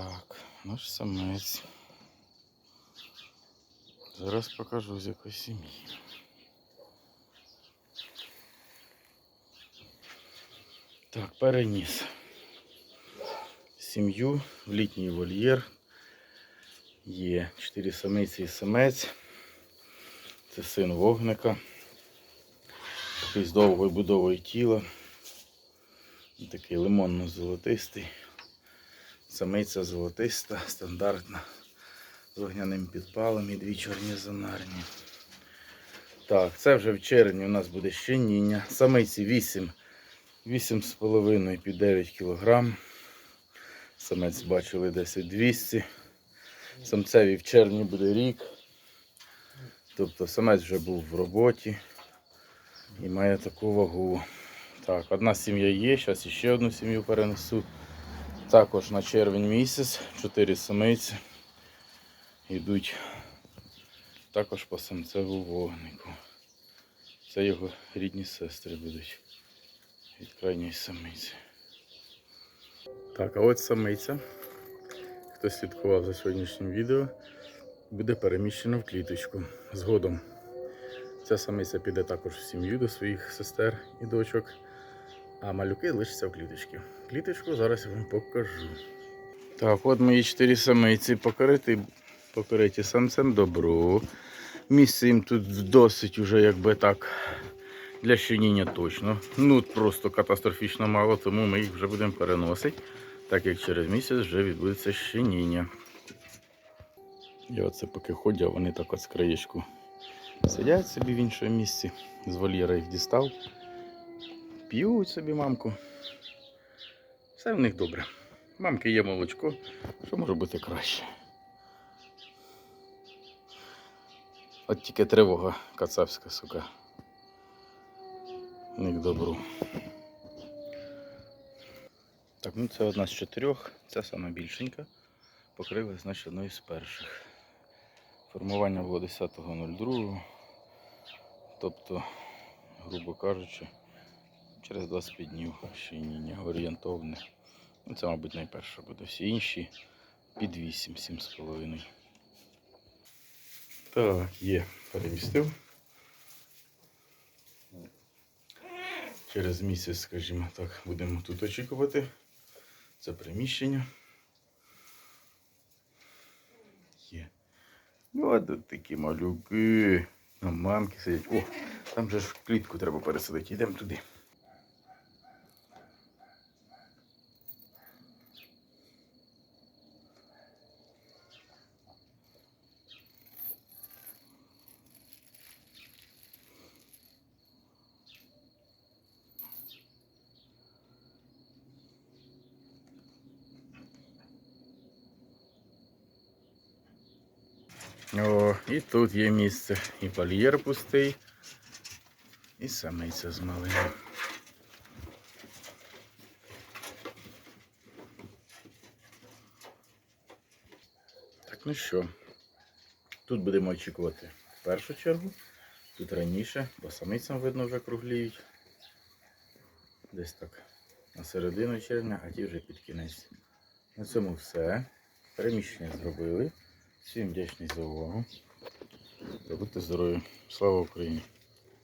Так, наш самець. Зараз покажу з якої сім'ї. Так, переніс сім'ю в літній вольєр. Є чотири самиці і самець. Це син вогника. Такий з довгою будовою тіла. Такий лимонно-золотистий. Самиця золотиста, стандартна. З вогняним підпалом і дві чорні зонарні. Так, це вже в червні у нас буде щеніння. Самиці 8, 8,5 під 9 кг. Самець бачили 10-200. Самцеві в червні буде рік. Тобто самець вже був в роботі і має таку вагу. Так, одна сім'я є, зараз ще одну сім'ю перенесу. Також на червень місяць, 4 самиці йдуть також по самцеву вогнику. Це його рідні сестри будуть від крайньої самиці. Так, а от самиця. Хто слідкував за сьогоднішнім відео, буде переміщена в кліточку. Згодом ця самиця піде також в сім'ю до своїх сестер і дочок, а малюки лишаться в кліточці. Кліточку зараз я вам покажу. Так, от мої чотири самиці покорити, покориті самцем добро. Місце їм тут досить уже якби так для щеніння точно. Ну просто катастрофічно мало, тому ми їх вже будемо переносити, так як через місяць вже відбудеться щеніння. Я оце поки ходю, а вони так от з краєчку сидять собі в іншому місці. З вольєра їх дістав. П'ють собі мамку. Все в них добре. Мамки є молочко, що може бути краще. От тільки тривога кацапська, сука. Не к добру. Так, ну це одна з чотирьох, це саме більшенька. Покрила, значить, одною з перших. Формування було 10.02. Тобто, грубо кажучи, через 25 днів щиніння орієнтовне. Ну, це, мабуть, найперше буде. Всі інші під 8, 7,5. Так, є, перемістив. Через місяць, скажімо так, будемо тут очікувати. Це приміщення. Є. Ну, от такі малюки. На мамки сидять. О, там же ж клітку треба пересадити. Йдемо туди. О, і тут є місце. І вольєр пустий, і самиця з малим. Так, ну що, тут будемо очікувати в першу чергу. Тут раніше, бо самицям видно вже кругліють. Десь так на середину червня, а ті вже під кінець. На цьому все. Переміщення зробили. Всім вдячний за увагу. Будьте здорові. Слава Україні!